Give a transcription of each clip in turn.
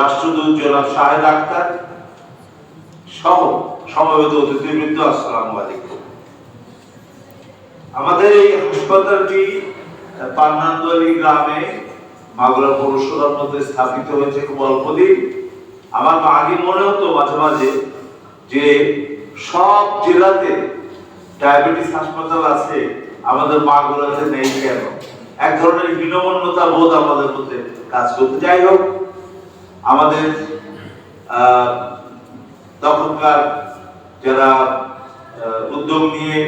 রাষ্ট্রদূত জনাব শাহেদ আক্তার সহ সমবেত অতিথিবৃন্দ আলাইকুম। আমাদের এই হাসপাতালটি পান্নান্দলি গ্রামে মাগুরা পৌরসভার মধ্যে স্থাপিত হয়েছে খুব অল্প দিন। আমার আগে মনে হতো মাঝে মাঝে যে সব জেলাতে ডায়াবেটিস হাসপাতাল আছে, আমাদের মাগুরাতে নেই কেন? এক ধরনের হীনমন্যতা বোধ আমাদের মধ্যে কাজ করতে। যাই হোক আমাদের তখনকার যারা উদ্যোগ নিয়ে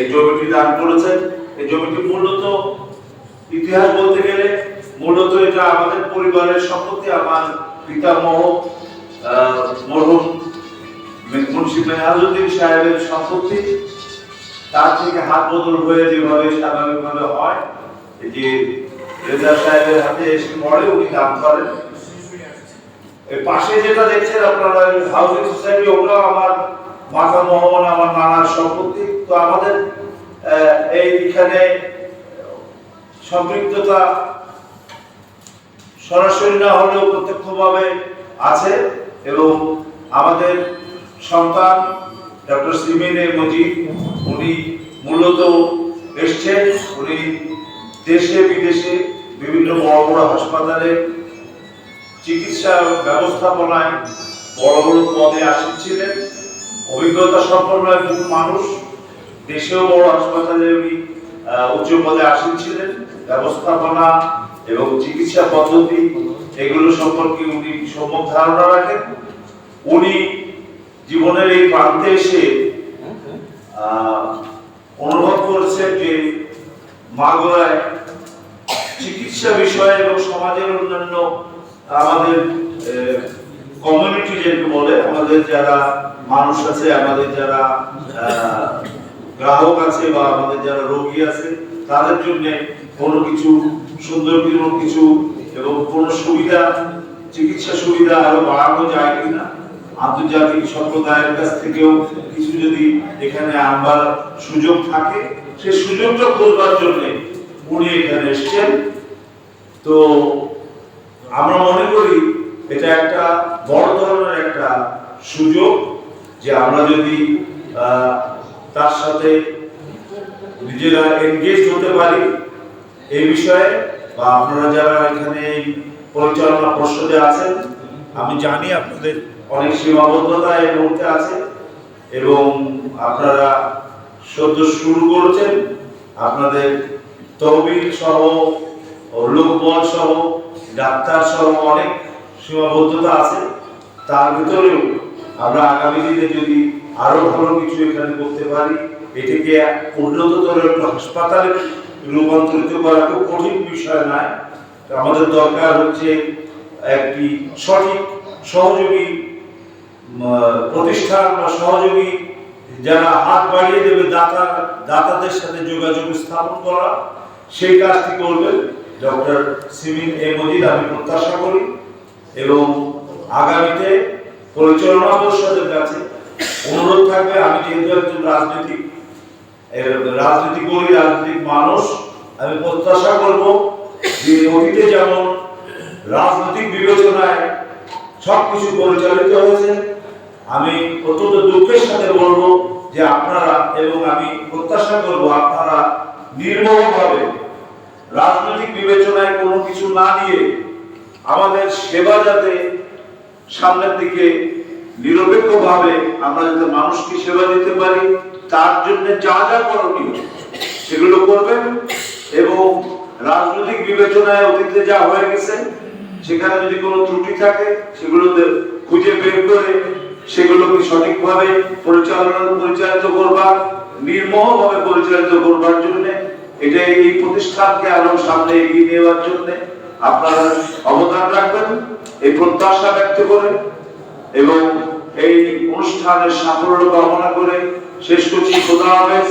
এই জমিটি দান করেছেন, এই জমিটি মূলত ইতিহাস বলতে গেলে মূলত এটা আমাদের পরিবারের সম্পত্তি, আমার পিতামহ মরহুম মুন্সি মেহাজুদ্দিন সাহেবের সম্পত্তি। তার থেকে হাত বদল হয়ে যেভাবে স্বাভাবিকভাবে হয় যে রেজা সাহেবের হাতে এসে পড়ে, উনি দান করেন। পাশে যেটা দেখছেন আপনারা হাউজিং সোসাইটি ওগুলো আমার মাতা মোহাম্মদ আমার নানার সম্পত্তি। তো আমাদের আহ, এইখানে সম্পৃক্ততা সরাসরি না হলেও প্রত্যক্ষভাবে আছে এবং আমাদের সন্তান ডক্টর সিমিন মজিদ উনি মূলত এসছেন। উনি দেশে বিদেশে বিভিন্ন বড় বড় হাসপাতালে চিকিৎসা ব্যবস্থাপনায় বড় বড় পদে আসীন ছিলেন অভিজ্ঞতা সম্পন্ন একজন মানুষ। দেশেও বড় হাসপাতালে উনি উচ্চ পদে আসীন ছিলেন ব্যবস্থাপনা এবং চিকিৎসা পদ্ধতি, এগুলো সম্পর্কে উনি সম্যক ধারণা রাখেন। উনি জীবনের এই প্রান্তে এসে অনুভব করেছেন যে মাগুরায় চিকিৎসা বিষয়ে এবং সমাজের অন্যান্য আমাদের কমিউনিটি যেটা বলে, আমাদের যারা মানুষ আছে, আমাদের যারা গ্রাহক আছে বা আমাদের যারা রোগী আছে, তাদের জন্য কোনো কিছু সুন্দর কোনো কিছু এবং কোনো সুবিধা, চিকিৎসা সুবিধা আরও বাড়ানো যায় কিনা? আন্তর্জাতিক সম্প্রদায়ের কাছ থেকেও কিছু যদি এখানে আনবার সুযোগ থাকে সেই সুযোগটা করবার জন্য উনি এখানে এসছেন। তো আমরা মনে করি এটা একটা বড় ধরনের একটা সুযোগ যে আমরা যদি তার সাথে নিজেরা এনগেজ হতে পারি এই বিষয়ে, বা আপনারা যারা এখানে পরিচালনা পর্ষদে আছেন, আমি জানি আপনাদের অনেক সীমাবদ্ধতা এই মুহূর্তে আছে, এবং আপনারা সদ্য শুরু করেছেন, আপনাদের তহবিল সহ লোকবল সহ, ডাক্তার সহ অনেক সীমাবদ্ধতা আছে। তার ভিতরেও আমরা আগামী দিনে যদি আরও ভালো কিছু এখানে করতে পারি, এটিকে উন্নততর একটা হাসপাতালে রূপান্তরিত করা খুব কঠিন বিষয় নয়। আমাদের দরকার হচ্ছে একটি সঠিক, সহযোগী প্রতিষ্ঠান বা সহযোগী যারা হাত বাড়িয়ে দেবে, দাতা, দাতাদের সাথে যোগাযোগ স্থাপন করা, সেই কাজটি করবেন। ডক্টর সিমিন এ মজিদ, আমি প্রত্যাশা করি এবং আগামীতে পরিচালনা পরিষদের কাছে অনুরোধ থাকবে, আমি যেহেতু একজন রাজনৈতিক রাজনীতি করি রাজনৈতিক মানুষ, আমি প্রত্যাশা করব যে অতীতে যেমন রাজনৈতিক বিবেচনায় সবকিছু পরিচালিত হয়েছে, আমি অত্যন্ত দুঃখের সাথে বলব যে আপনারা এবং আমি প্রত্যাশা করব আপনারা নির্মমভাবে রাজনৈতিক কিছু না দিয়ে আমাদের সেবা যাতে সামনের দিকে নিরপেক্ষভাবে আমরা যাতে মানুষকে সেবা দিতে পারি, তার জন্য যা যা করণীয় সেগুলো করবেন এবং রাজনৈতিক বিবেচনায় অতীতে যা হয়ে গেছে, সেখানে যদি কোনো ত্রুটি থাকে, সেগুলোতে খুঁজে বের করে সেগুলোকে সঠিকভাবে পরিচালনা পরিচালিত করবার নির্মোহভাবে পরিচালিত করবার জন্য এটা এই প্রতিষ্ঠানকে আরও সামনে এগিয়ে নেওয়ার জন্য আপনারা অবদান রাখবেন, এই প্রত্যাশা ব্যক্ত করে এবং এই অনুষ্ঠানের সাফল্য কামনা করে শেষ করছি। খোদা হাফেজ।